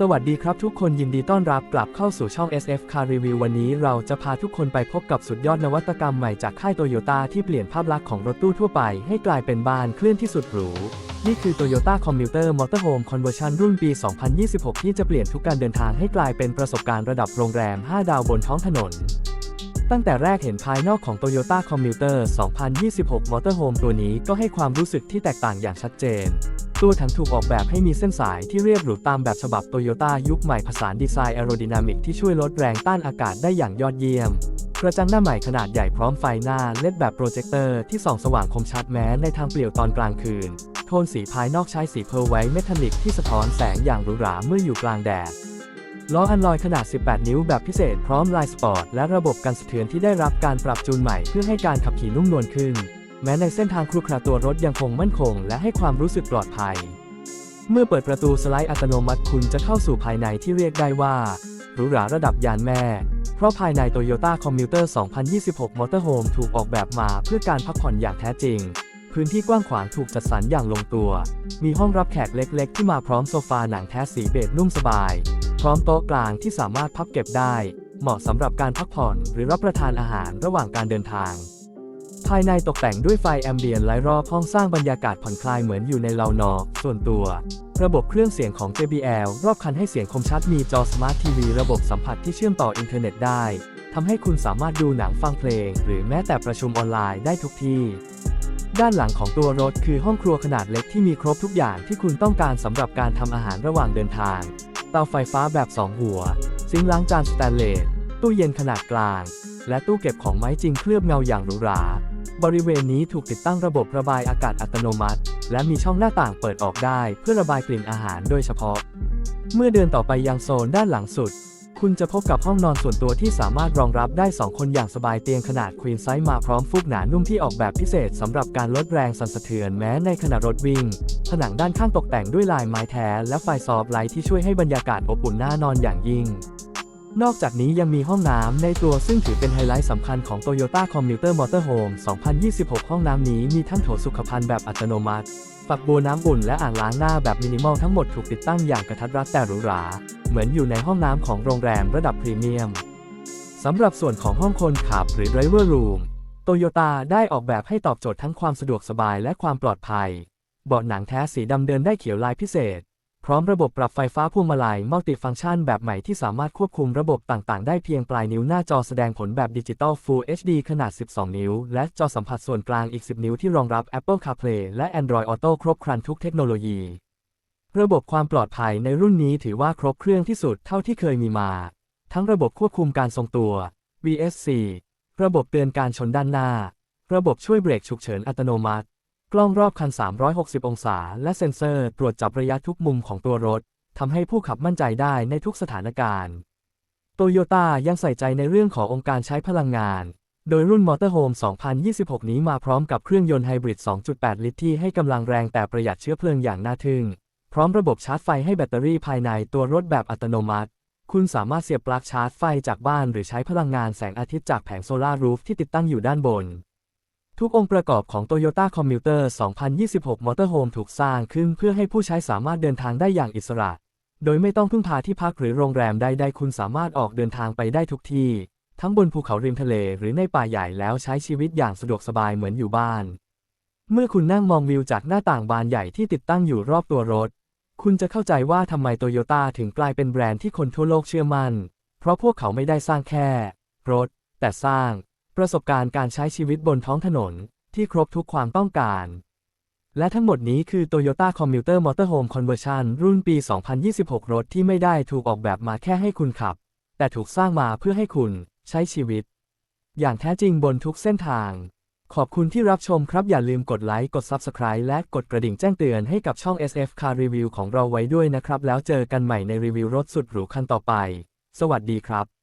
สวัสดีครับทุกคนยินดีต้อนรับกลับเข้าสู่ช่อง SF Car Review วันนี้เราจะพาทุกคนไปพบกับสุดยอดนวัตกรรมใหม่จากค่ายโตโยต้าที่เปลี่ยนภาพลักษณ์ของรถตู้ทั่วไปให้กลายเป็นบ้านเคลื่อนที่สุดหรู นี่คือ Toyota Commuter Motorhome Conversion รุ่นปี 2026 ที่จะเปลี่ยนทุกการเดินทางให้กลายเป็นประสบการณ์ระดับโรงแรม 5 ดาวบนท้องถนน ตั้งแต่แรกเห็นภายนอกของ Toyota Commuter 2026 Motorhome ตัวนี้ก็ให้ความรู้สึกที่แตกต่างอย่างชัดเจน ตัวถังถูกออกแบบให้มีเส้นสายที่เรียบหรูตามแบบฉบับโตโยต้ายุคใหม่ผสานดีไซน์แอโร d y นามิกที่ช่วยลดแรงต้านอากาศได้อย่างยอดเยี่ยมกระจังหน้าใหม่ขนาดใหญ่พร้อมไฟหน้าเลดแบบโปรเจคเตอร์ที่ส่องสว่างคมชัดแม้ในทางเปลี่ยวตอนกลางคืน โทนสีภายนอกใช้สีเพร์ลไวท์เมทัลลิกที่สะท้อนแสงอย่างหรูหราเมื่ออยู่กลางแดด ล้ออันลอยขนาด 18 นิ้วแบบพิเศษพร้อมลายสปอร์ตและระบบกันสะเทือนที่ได้รับการปรับจูนใหม่เพื่อให้การขับขี่นุ่มนวลขึ้น แม้ในเส้นทางครุขระตัวรถยังคงมั่นคง และให้ความรู้สึกปลอดภัย เมื่อเปิดประตูสไลด์อัตโนมัติคุณจะเข้าสู่ภายในที่เรียกได้ว่าหรูหราระดับยานแม่ เพราะภายใน Toyota Commuter 2026 Motorhome ถูกออกแบบมาเพื่อการพักผ่อนอย่างแท้จริง พื้นที่กว้างขวางถูกจัดสรรอย่างลงตัว มีห้องรับแขกเล็ก ๆ ที่มาพร้อมโซฟาหนังแท้สีเบจนุ่มสบาย ร้อมโต๊ะกลางที่สามารถพับเก็บได้ เหมาะสำหรับการพักผ่อนหรือรับประทานอาหารระหว่างการเดินทาง ภายในตกแต่งด้วยไฟแอมเบียนไลท์รอบห้องสร้างบรรยากาศผ่อนคลายเหมือนอยู่ในเลานอส่วนตัว ระบบเครื่องเสียงของ JBL รอบคันให้เสียงคมชัดมีจอสมาร์ททีวีระบบสัมผัสที่เชื่อมต่ออินเทอร์เน็ตได้ทำให้คุณสามารถดูหนังฟังเพลง หรือแม้แต่ประชุมออนไลน์ได้ทุกที่ ด้านหลังของตัวรถคือห้องครัวขนาดเล็กที่มีครบทุกอย่างที่คุณต้องการสำหรับการทำอาหารระหว่างเดินทาง เตาไฟฟ้าแบบ 2 หัว ซิงค์ล้างจานสแตนเลส ตู้เย็นขนาดกลาง และตู้เก็บของไม้จริงเคลือบเงาอย่างหรูหรา บริเวณนี้ถูกติดตั้งระบบระบายอากาศอัตโนมัติ และมีช่องหน้าต่างเปิดออกได้เพื่อระบายกลิ่นอาหารโดยเฉพาะ เมื่อเดินต่อไปยังโซนด้านหลังสุด คุณจะพบกับห้องนอนส่วนตัวที่สามารถรองรับได้ 2 คนอย่างสบายเตียงขนาดควีนไซส์มาพร้อมฟูกหนานุ่มที่ออกแบบพิเศษสำหรับการลดแรงสั่นสะเทือนแม้ในขณะรถวิ่ง ผนังด้านข้างตกแต่งด้วยลายไม้แท้และไฟซอฟไลท์ที่ช่วยให้บรรยากาศอบอุ่นน่านอนอย่างยิ่ง นอกจากนี้ยังมีห้องน้ำในตัวซึ่งถือเป็นไฮไลท์สำคัญของ Toyota Commuter Motorhome 2026 ห้องน้ำนี้มีทั้งโถสุขภัณฑ์แบบอัตโนมัติ ฝักบัวน้ำอุ่นและอ่างล้างหน้าแบบมินิมอลทั้งหมดถูกติดตั้งอย่างกระทัดรัดแต่หรูหรา เหมือนอยู่ในห้องน้ำของโรงแรมระดับพรีเมียมสำหรับส่วนของห้องคนขับหรือ Driver Room โตโยต้าได้ออกแบบให้ตอบโจทย์ทั้งความสะดวกสบายและความปลอดภัย เบาะหนังแท้สีดำเดินได้เขียวลายพิเศษ พร้อมระบบปรับไฟฟ้าพวงมาลัยมัลติฟังก์ชันแบบใหม่ที่สามารถควบคุมระบบต่างๆ ได้เพียงปลายนิ้วหน้าจอแสดงผลแบบดิจิตอล Full HD ขนาด 12 นิ้ว และจอสัมผัสส่วนกลางอีก 10 นิ้วที่รองรับ Apple CarPlay และ Android Auto ครบครันทุกเทคโนโลยี ระบบความปลอดภัยในรุ่นนี้ถือว่าครบเครื่องที่สุดเท่าที่เคยมีมา ทั้งระบบควบคุมการทรงตัว VSC ระบบเตือนการชนด้านหน้า ระบบช่วยเบรกฉุกเฉินอัตโนมัติ กล้องรอบคัน 360 องศา และเซ็นเซอร์ตรวจจับระยะทุกมุมของตัวรถทำให้ผู้ขับมั่นใจได้ในทุกสถานการณ์โตโยต้ายังใส่ใจในเรื่องขององค์การใช้พลังงาน โดยรุ่น Motorhome 2026 นี้มาพร้อมกับเครื่องยนต์ไฮบริด 2.8 ลิตรที่ให้กำลังแรงแต่ประหยัดเชื้อเพลิงอย่างน่าทึ่ง พร้อมระบบชาร์จไฟให้แบตเตอรี่ภายในตัวรถแบบอัตโนมัติ คุณสามารถเสียบปลั๊กชาร์จไฟจากบ้านหรือใช้พลังงานแสงอาทิตย์จากแผงโซลาร์รูฟที่ติดตั้งอยู่ด้านบน ทุกองค์ประกอบของ Toyota Commuter 2026 Motorhome ถูกสร้างขึ้นเพื่อให้ผู้ใช้สามารถเดินทางได้อย่างอิสระ โดยไม่ต้องพึ่งพาที่พักหรือโรงแรมใดๆคุณสามารถออกเดินทางไปได้ทุกที่ ทั้งบนภูเขาริมทะเลหรือในป่าใหญ่แล้วใช้ชีวิตอย่างสะดวกสบายเหมือนอยู่บ้าน เมื่อคุณนั่งมองวิวจากหน้าต่างบานใหญ่ที่ติดตั้งอยู่รอบตัวรถ คุณจะเข้าใจว่าทำไมโตโยต้าถึงกลายเป็นแบรนด์ที่คนทั่วโลกเชื่อมั่น เพราะพวกเขาไม่ได้สร้างแค่ รถ แต่สร้าง ประสบการณ์การใช้ชีวิตบนท้องถนนที่ครบทุกความต้องการ และทั้งหมดนี้คือ Toyota Commuter Motorhome Conversion รุ่นปี 2026 รถที่ไม่ได้ถูกออกแบบมาแค่ให้คุณขับ แต่ถูกสร้างมาเพื่อให้คุณใช้ชีวิต อย่างแท้จริงบนทุกเส้นทาง ขอบคุณที่รับชมครับอย่าลืมกดไลค์ กด Subscribe และกดกระดิ่งแจ้งเตือนให้กับช่อง SF Car Review ของเราไว้ด้วยนะครับ แล้วเจอกันใหม่ในรีวิวรถสุดหรูคันต่อไป สวัสดีครับ